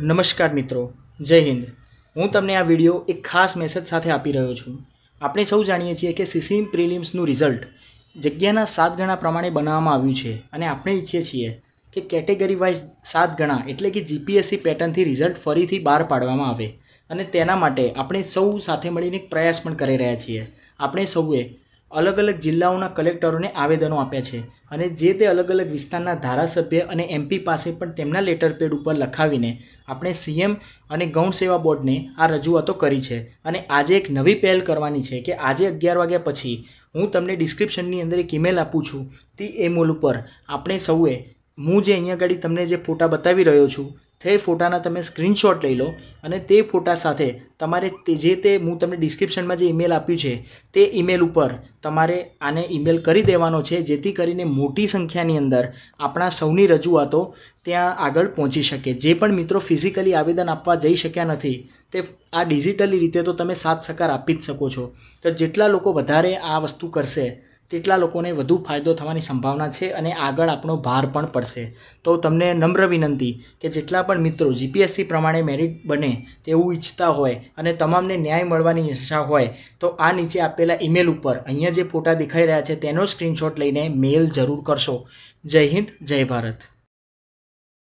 નમસ્કાર મિત્રો, જય હિન્દ. હું તમને આ વીડિયો એક ખાસ મેસેજ સાથે આપી રહ્યો છું. આપણે સૌ જાણીએ છીએ કે સીસી પ્રિલિમ્સનું રિઝલ્ટ જગ્યાના સાત ગણા પ્રમાણે બનાવવામાં આવ્યું છે અને આપણે ઈચ્છીએ છીએ કે કેટેગરી વાઇઝ સાત ગણા એટલે કે જીપીએસસી પેટર્નથી રિઝલ્ટ ફરીથી બહાર પાડવામાં આવે. અને તેના માટે આપણે સૌ સાથે મળીને પ્રયાસ પણ કરી રહ્યા છીએ. આપણે સૌએ અલગ અલગ જિલ્લાઓના કલેક્ટરોને આવેદનો આપ્યા છે અને જે તે અલગ અલગ વિસ્તારના ધારાસભ્ય અને એમપી પાસે પણ તેમના લેટર પેડ ઉપર લખાવીને આપણે સીએમ અને ગૌણ સેવા બોર્ડને આ રજૂઆતો કરી છે. અને આજે એક નવી પહેલ કરવાની છે કે આજે અગિયાર વાગ્યા પછી હું તમને ડિસ્ક્રિપ્શનની અંદર એક ઇમેલ આપું છું. તે ઇમેલ ઉપર. આપણે સૌએ હું જે અહીંયા આગળ તમને જે ફોટા બતાવી રહ્યો છું તે ફોટાના તમે સ્ક્રીનશોટ લઈ લો અને તે ફોટા સાથે તમારે તે જે તે હું તમને ડિસ્ક્રિપ્શનમાં જે ઈમેલ આપ્યું છે, તે ઈમેલ ઉપર તમારે આને ઈમેલ કરી દેવાનો છે, જેથી કરીને મોટી સંખ્યાની અંદર આપણા સૌની રજૂઆતો ત્યાં આગળ પહોંચી શકે. જે પણ મિત્રો ફિઝિકલી આવેદન આપવા જઈ શક્યા નથી, તે આ ડિજિટલી રીતે તો તમે સાથ સહકાર આપી જ શકો છો. તો જેટલા લોકો વધારે આ વસ્તુ કરશે તેટલા લોકોને વધુ ફાયદો થવાની સંભાવના છે અને આગળ આપણો ભાર પણ પડશે. તો તમને નમ્ર વિનંતી કે જેટલા પણ મિત્રો જીપીએસસી પ્રમાણે મેરિટ બને તેવું ઈચ્છતા હોય અને તમામને ન્યાય મળવાની ઈચ્છા હોય, તો આ નીચે આપેલા ઈમેલ ઉપર અહીંયા જે ફોટા દેખાઈ રહ્યા છે તેનો સ્ક્રીનશોટ લઈને મેલ જરૂર કરશો. જય હિન્દ, જય ભારત.